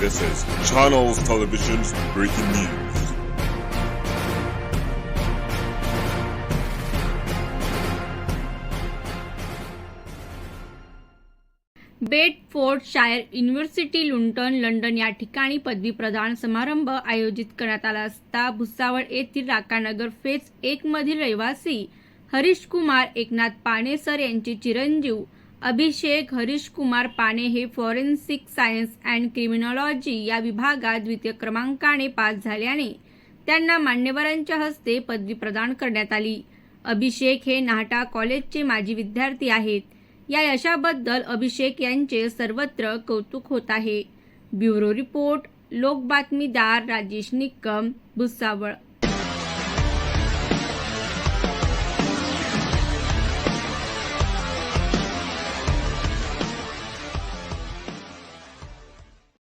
This is Channels Television's breaking news. Bedfordshire university Luton London या ठिकाणी पदवी प्रदान समारंभ आयोजित करण्यात आला असता भुसावळ येथील राकानगर फेज एक मधील रहिवासी हरीश कुमार एकनाथ पाणेसर यांचे चिरंजीव अभिषेक हरीशकुमार पाने हे फॉरेन्सिक सायन्स अँड क्रिमिनॉलॉजी या विभागात द्वितीय क्रमांकाने पास झाल्याने त्यांना मान्यवरांच्या हस्ते पदवी प्रदान करण्यात आली. अभिषेक हे नाहटा कॉलेजचे माजी विद्यार्थी आहेत. या यशाबद्दल अभिषेक यांचे सर्वत्र कौतुक होत आहे. ब्युरो रिपोर्ट लोक बातमीदार राजेश निकम भुसावळ.